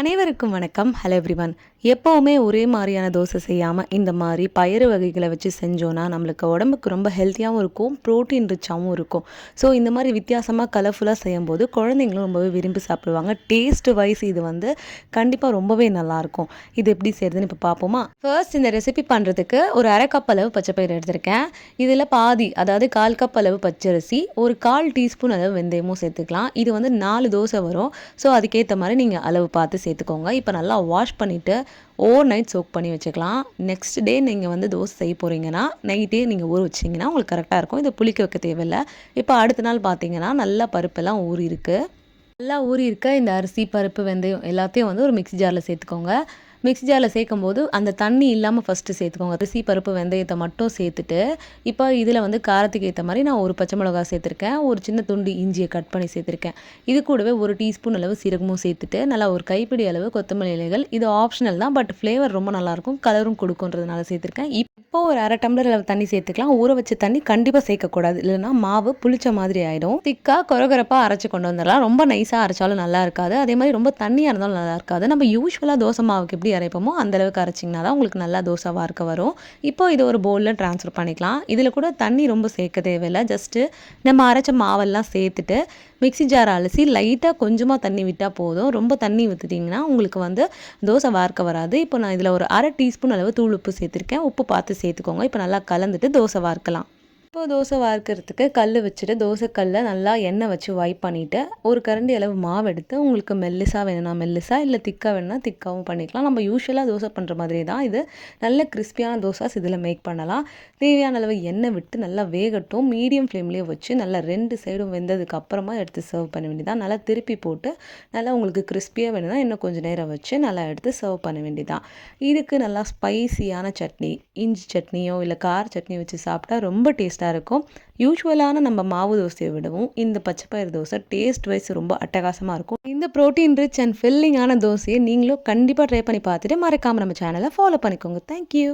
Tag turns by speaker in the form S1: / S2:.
S1: அனைவருக்கும் வணக்கம். Hello everyone எப்போவுமே ஒரே மாதிரியான தோசை செய்யாமல் இந்த மாதிரி பயிறு வகைகளை வச்சு செஞ்சோன்னா நம்மளுக்கு உடம்புக்கு ரொம்ப ஹெல்த்தியாகவும் இருக்கும் ப்ரோட்டீன் ரிச்சாகவும் இருக்கும். ஸோ இந்த மாதிரி வித்தியாசமாக கலர்ஃபுல்லாக செய்யும்போது குழந்தைங்களும் ரொம்பவே விரும்பி சாப்பிடுவாங்க. டேஸ்ட் வைஸ் இது வந்து கண்டிப்பாக ரொம்பவே நல்லாயிருக்கும். இது எப்படி செய்யறதுன்னு இப்போ பார்ப்போமா ஃபர்ஸ்ட் இந்த ரெசிபி பண்ணுறதுக்கு ஒரு அரை கப் அளவு பச்சைப்பயிறு எடுத்திருக்கேன். இதில் பாதி அதாவது கால் கப் அளவு பச்சரிசி ஒரு கால் டீஸ்பூன் அளவு வெந்தயமும் சேர்த்துக்கலாம். இது வந்து நாலு தோசை வரும். ஸோ அதுக்கேற்ற மாதிரி நீங்கள் அளவு பார்த்து சேர்த்துக்கோங்க. இப்போ நல்லா வாஷ் பண்ணிவிட்டு ஓவர் நைட் சோக் பண்ணி வச்சுக்கலாம். நெக்ஸ்ட் டே நீங்கள் வந்து தோசை செய்ய போகிறீங்கன்னா நைட்டே நீங்கள் ஊற வச்சிங்கன்னா உங்களுக்கு கரெக்டாக இருக்கும். இதை புளிக்க வைக்க தேவையில்லை. இப்போ அடுத்த நாள் பார்த்தீங்கன்னா நல்லா பருப்பெல்லாம் ஊறி இருக்குது நல்லா ஊறி இருக்க இந்த அரிசி பருப்பு வெந்தயம் எல்லாத்தையும் வந்து ஒரு மிக்ஸி ஜாரில் சேர்த்துக்கோங்க. மிக்ஸி ஜாரில் சேர்க்கும் போது அந்த தண்ணி இல்லாமல் ஃபஸ்ட்டு சேர்த்துக்கோங்க. அரிசி பருப்பு வெந்தயத்தை மட்டும் சேர்த்துட்டு இப்போ இதில் வந்து காரத்துக்கு ஏற்ற மாதிரி நான் ஒரு பச்சை மிளகா சேர்த்துருக்கேன். ஒரு சின்ன துண்டு இஞ்சியை கட் பண்ணி சேர்த்துருக்கேன். இது கூடவே ஒரு டீஸ்பூன் அளவு சீரகமும் சேர்த்துட்டு நல்லா ஒரு கைப்பிடி அளவு கொத்தமல்லி இலைகள். இது ஆப்ஷனல் தான் பட் ஃப்ளேவர் ரொம்ப நல்லாயிருக்கும் கலரும் கொடுக்குன்றதுனால சேர்த்துருக்கேன். இப்போ ஒரு அரை டம்ளர் அளவு தண்ணி சேர்த்துக்கலாம். ஊற வச்ச தண்ணி கண்டிப்பாக சேர்க்கக்கூடாது. இல்லைன்னா மாவு புளிச்ச மாதிரி ஆகிடும் திக்காக கொரகரப்பாக அரைச்சி கொண்டு வந்துடலாம். ரொம்ப நைஸாக அரைச்சாலும் நல்லா இருக்காது. அதே மாதிரி ரொம்ப தண்ணியாக இருந்தாலும் நல்லா இருக்காது. நம்ம யூஸ்வலாக தோசை மாவுக்கு எப்படி அரைப்போமோ அந்த அளவுக்கு அரைச்சிங்கன்னா தான் உங்களுக்கு நல்லா தோசை வார்க்க வரும். இப்போ இது ஒரு பவுலில் ட்ரான்ஸ்ஃபர் பண்ணிக்கலாம். இதில் கூட தண்ணி ரொம்ப சேர்க்க தேவையில்லை. ஜஸ்ட்டு நம்ம அரைச்ச மாவெல்லாம் சேர்த்துட்டு மிக்ஸி ஜார் அலசி லைட்டாக கொஞ்சமாக தண்ணி விட்டால் போதும். ரொம்ப தண்ணி ஊற்றிட்டிங்கன்னா உங்களுக்கு வந்து தோசை வார்க்க வராது. இப்போ நான் இதில் ஒரு அரை டீஸ்பூன் அளவு தூள் உப்பு சேர்த்துருக்கேன். உப்பு பார்த்து சேர்த்துக்கோங்க. இப்போ நல்லா கலந்துட்டு தோசை வார்க்கலாம் இப்போ தோசை வார்க்கிறதுக்கு கல் வச்சுட்டு தோசைக்கல்லை நல்லா எண்ணெய் வச்சு வைப் பண்ணிவிட்டு ஒரு கரண்டி அளவு மாவு எடுத்து உங்களுக்கு மெல்லிசாக வேணும்னா மெல்லிசாக இல்லை திக்காக வேணும்னா திக்காகவும் பண்ணிக்கலாம். நம்ம யூஸ்வலாக தோசை பண்ணுற மாதிரி தான் இது. நல்ல கிறிஸ்பியான தோசாஸ் இதில் மேக் பண்ணலாம். தேவையான அளவு எண்ணெய் விட்டு நல்லா வேகட்டும். மீடியம் ஃப்ளேம்லேயே வச்சு நல்லா ரெண்டு சைடும் வெந்ததுக்கு அப்புறமா எடுத்து சர்வ் பண்ண வேண்டியதான் நல்லா திருப்பி போட்டு நல்லா உங்களுக்கு கிறிஸ்பியாக வேணும்னா இன்னும் கொஞ்சம் நேரம் வச்சு நல்லா எடுத்து சர்வ் பண்ண வேண்டியதான் இதுக்கு நல்லா ஸ்பைசியான சட்னி இஞ்சி சட்னியோ இல்லை கார சட்னியோ வச்சு சாப்பிட்டா ரொம்ப டேஸ்ட் டேஸ்ட்டாக இருக்கும். யூஸ்வலான நம்ம மாவு தோசையை விடவும் இந்த பச்சைப்பயிறு தோசை டேஸ்ட் வைஸ் ரொம்ப அட்டகாசமாக இருக்கும். இந்த ப்ரோட்டீன் ரிச் அண்ட் ஃபில்லிங்கான தோசையை நீங்களும் கண்டிப்பாக ட்ரை பண்ணி பார்த்துட்டு மறக்காமல் நம்ம சேனலை ஃபாலோ பண்ணிக்கோங்க. தேங்க்யூ